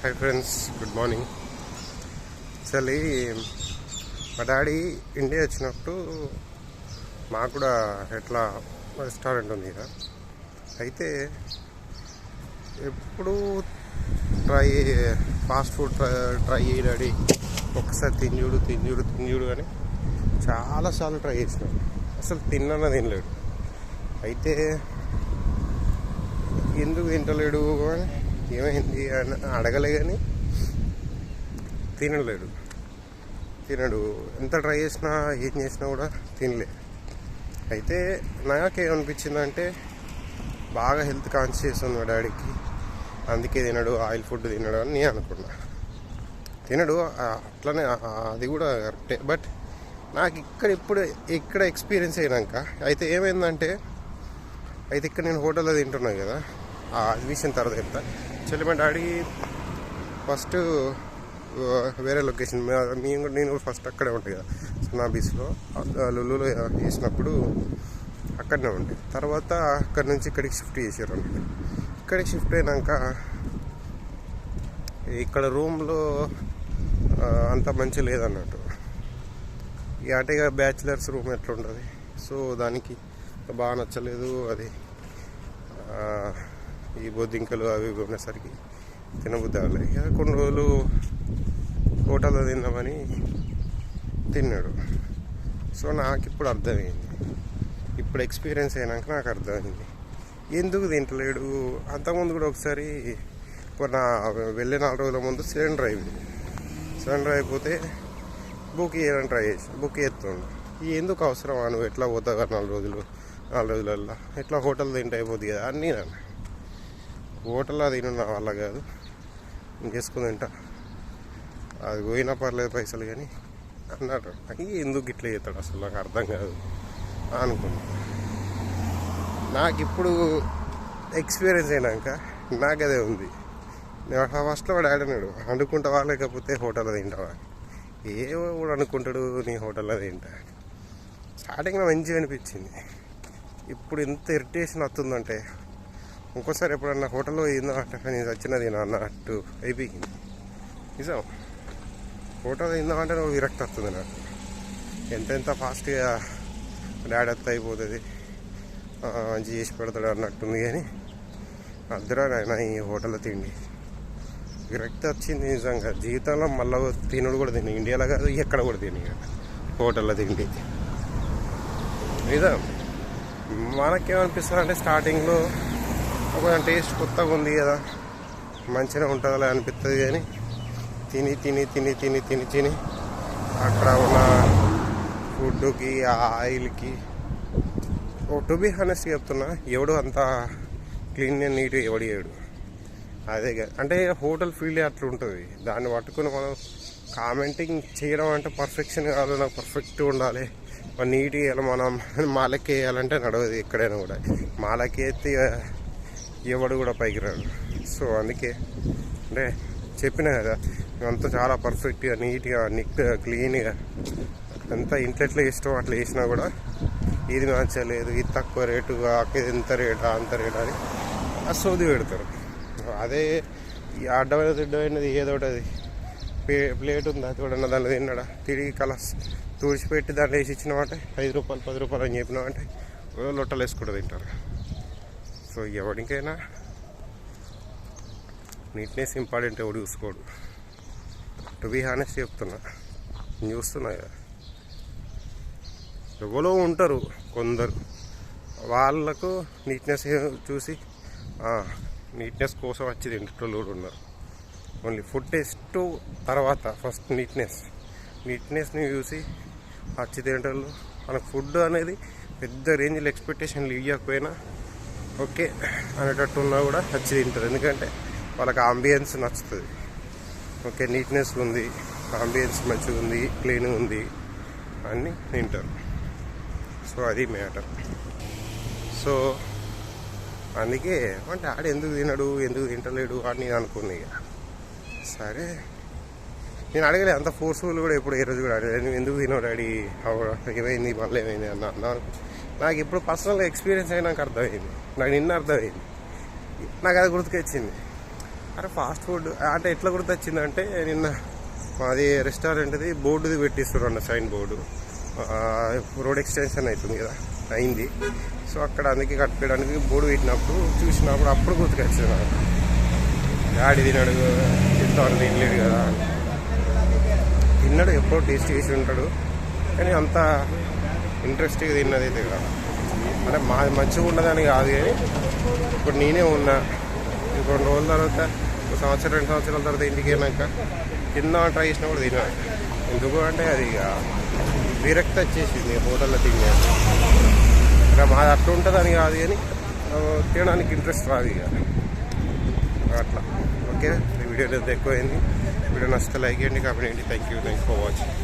Hi friends good morning actually మా daddy India వచ్చినప్పుడు మాకు కూడా ఎట్లా రెస్టారెంట్ ఉంది కదా. అయితే ఎప్పుడు try fast food try try చేయి డాడీ. ఒకసారి తింజుడు తింజుడు తింజుడు అని చాలాసార్లు ట్రై చేసినాడు అసలు తిన్నా తినలేడు. అయితే ఎందుకు తింటలేడు అని ఏమైంది అని అడగలే కానీ తినలేడు. తినడు. ఎంత ట్రై చేసినా ఏం చేసినా కూడా తినలే. అయితే నాకేమనిపించిందంటే బాగా హెల్త్ కాన్షియస్ ఉంది మా డాడీకి అందుకే తినడు ఆయిల్ ఫుడ్ తినడు అని నేను అనుకున్నా. తినడు అట్లనే అది కూడా కరెక్టే. బట్ నాకు ఇక్కడ ఇప్పుడు ఇక్కడ ఎక్స్పీరియన్స్ అయినాక అయితే ఏమైందంటే అయితే ఇక్కడ నేను హోటల్లో తింటున్నాను కదా ఆ విషయం తర్వాత చెప్తాను యాక్చువల్లీ మా డాడీ ఫస్ట్ వేరే లొకేషన్. మేము కూడా నేను కూడా ఫస్ట్ అక్కడే ఉంటాయి కదా సున్నా బీచ్లో. లులులో చేసినప్పుడు అక్కడనే ఉండే. తర్వాత అక్కడి నుంచి ఇక్కడికి షిఫ్ట్ చేశారు అనమాట ఇక్కడికి షిఫ్ట్ అయినాక ఇక్కడ రూమ్లో అంత మంచి లేదన్నట్టు. ఈ అంటే ఇక బ్యాచిలర్స్ రూమ్ ఎట్లా ఉంటుంది సో దానికి బాగా నచ్చలేదు అది. ఈ బొద్దింకలు అవి ఉన్నసరికి తినబుద్ధి అవ్వలేదు ఇక కొన్ని రోజులు హోటల్లో తిందామని తిన్నాడు. సో నాకు ఇప్పుడు అర్థమైంది. ఇప్పుడు ఎక్స్పీరియన్స్ అయినాక నాకు అర్థమైంది. ఎందుకు తింటలేడు? అంతకుముందు కూడా ఒకసారి నా వెళ్ళే నాలుగు రోజుల ముందు సిలిండర్ అయిపోయింది సిలిండర్ అయిపోతే బుక్ చేయడానికి ట్రై చేసి బుక్ చేస్తుండు. ఎందుకు అవసరం నువ్వు? ఎట్లా పోతావు? నాలుగు రోజులు నాలుగు రోజులల్లో? ఎట్లా హోటల్ తింటే అయిపోతుంది కదా? అని నేను అన్నా. హోటల్లో తిను నా వల్ల కాదు. ఇంకేసుకుని తింటా. అది పోయినా పర్లేదు పైసలు కానీ. అన్నాడు. అయ్యి ఎందుకు ఇట్లా చేస్తాడు అసలు? నాకు అర్థం కాదు. అనుకున్నా. నాకు ఇప్పుడు ఎక్స్పీరియన్స్ అయినాక నాకు అదే ఉంది. నేను ఫస్ట్లో వాడు ఆడినాడు అనుకుంటావా లేకపోతే హోటల్లో తింటావా? ఏవో కూడా అనుకుంటాడు నీ హోటల్లో తింటా. స్టార్టింగ్లో మంచిగా అనిపించింది. ఇప్పుడు ఎంత ఇరిటేషన్ వస్తుందంటే ఇంకోసారి ఎప్పుడన్నా హోటల్లో ఏందో అంటే నేను వచ్చినది నా అన్నట్టు అయిపోయింది. నిజం? హోటల్ తిందామంటే నువ్వు విరక్తి వస్తుంది నాకు. ఎంత ఎంత ఫాస్ట్గా డాడ్ అత్త అయిపోతుంది. మంచి చేసి పెడతాడు అన్నట్టుంది కానీ అద్దరా నాయన ఈ హోటల్లో తిండి. విరక్తి వచ్చింది నిజంగా. జీవితంలో మళ్ళీ తినడు కూడా తిని ఇండియాలో కాదు ఎక్కడ కూడా తిని హోటల్లో తిండి. నిజం? మనకేమనిపిస్తుంది అంటే స్టార్టింగ్లో కొంచెం టేస్ట్ కొత్తగా ఉంది కదా. మంచిగా ఉంటుందిలే అనిపిస్తుంది కానీ తిని తిని తిని తిని తిని తిని అక్కడ ఉన్న ఫుడ్కి ఆ ఆయిల్కి టు బి హానెస్ట్ చెప్తున్నా ఎవడు అంత క్లీన్ అండ్ నీట్ ఎవడు చేయడు. అదే అంటే హోటల్ ఫీల్డ్ అట్లా ఉంటుంది దాన్ని పట్టుకుని మనం కామెంటింగ్ చేయడం అంటే పర్ఫెక్షన్ కాదు నాకు పర్ఫెక్ట్ ఉండాలి. నీట్ నీట్గా మనం మాలకి వేయాలంటే నడవదు ఎక్కడైనా కూడా. మాలకి ఎత్తి ఎవడు కూడా పైకి రాడు. సో అందుకే అంటే చెప్పిన కదా అంతా చాలా పర్ఫెక్ట్గా నీట్గా నీట్గా క్లీన్గా అంతా ఇంట్లో ఎట్లా ఇష్టం అట్లా వేసినా కూడా ఇది నచ్చలేదు ఇది తక్కువ రేటు ఇది ఎంత రేటా అంత రేటా అని అసోది పెడతారు. అదే ఈ అడ్డమైన తిడ్డమైనది ఏదో ఒకటి అది. ప్లే ప్లేట్ ఉందా చూడన్న దాన్ని తిన్నాడా? తిరిగి కలస్ తుడిచిపెట్టి దాంట్లో వేసి ఇచ్చినామంటే ఐదు రూపాయలు పది రూపాయలు అని చెప్పినామంటే లొట్టలు వేసుకుంటూ తింటారు. సో ఎవరికైనా నీట్నెస్ ఇంపార్టెంట్ ఎవడు చూసుకోడు. టు బీ హానెస్ట్ చెప్తున్నా చూస్తున్నా కదా. ఎవరో ఉంటారు కొందరు. వాళ్ళకు నీట్నెస్ చూసి నీట్నెస్ కోసం వచ్చి తింటోళ్ళు కూడా ఉన్నారు. ఓన్లీ ఫుడ్ టేస్ట్ తర్వాత ఫస్ట్ నీట్నెస్ నీట్నెస్ని చూసి వచ్చి తింటోళ్ళు మనకు ఫుడ్ అనేది పెద్ద రేంజ్లో ఎక్స్పెక్టేషన్లు ఇవ్వకపోయినా ఓకే అనేటట్టు ఉన్నా కూడా వచ్చి తింటారు. ఎందుకంటే వాళ్ళకి ఆంబియన్స్ నచ్చుతుంది. ఓకే నీట్నెస్ ఉంది ఆంబియన్స్ మంచిగా ఉంది క్లీన్ ఉంది అన్నీ తింటారు. సో అది మ్యాటర్ సో అందుకే అంటే ఆడు ఎందుకు తినడు? ఎందుకు తింటలేడు? అని నేను అనుకున్నా ఇక. సరే. నేను అడగలే అంత ఫోర్స్ఫుల్ కూడా ఎప్పుడు ఏ రోజు కూడా అడగలేదు ఎందుకు తినడు డాడీ? ఏమైంది? మళ్ళీ ఏమైంది? అన్న అన్న నాకు ఇప్పుడు పర్సనల్గా ఎక్స్పీరియన్స్ అయినాక అర్థమైంది. నాకు నిన్న అర్థమైంది. నాకు అది గుర్తుకొచ్చింది. అరే ఫాస్ట్ ఫుడ్ అంటే ఎట్లా గుర్తొచ్చిందంటే నిన్న మాది రెస్టారెంట్ది బోర్డుది పెట్టిస్తారు అన్న సైన్ బోర్డు రోడ్ ఎక్స్టెన్షన్ అవుతుంది కదా అయింది. సో అక్కడ అందుకే కట్టుకోవడానికి బోర్డు పెట్టినప్పుడు చూసినప్పుడు అప్పుడు గుర్తుకొచ్చింది నాకు. గాడి తినడు తింటాను తినలేడు కదా తిన్నాడు ఎప్పుడో టేస్ట్ చేసి ఉంటాడు. కానీ అంత ఇంట్రెస్ట్గా తిన్నది అయితే కాదు. అంటే మాది మంచిగా ఉండదని కాదు కానీ ఇప్పుడు నేనే ఉన్నా. ఇంకో రెండు రోజుల తర్వాత ఒక సంవత్సరం రెండు సంవత్సరాల తర్వాత ఇంటికి వెళ్ళాక కింద ట్రై చేసినా కూడా తినా ఎందుకు అంటే అది ఇక విరక్తి వచ్చేసింది హోటల్లో తినే. ఇక మాది అట్లా అని కాదు కానీ తినడానికి ఇంట్రెస్ట్ రాదు ఇక. అట్లా. ఓకే వీడియో ఎక్కువైంది. వీడియో నచ్చితే లైక్ చేయండి కాబట్టి thank you thank for watching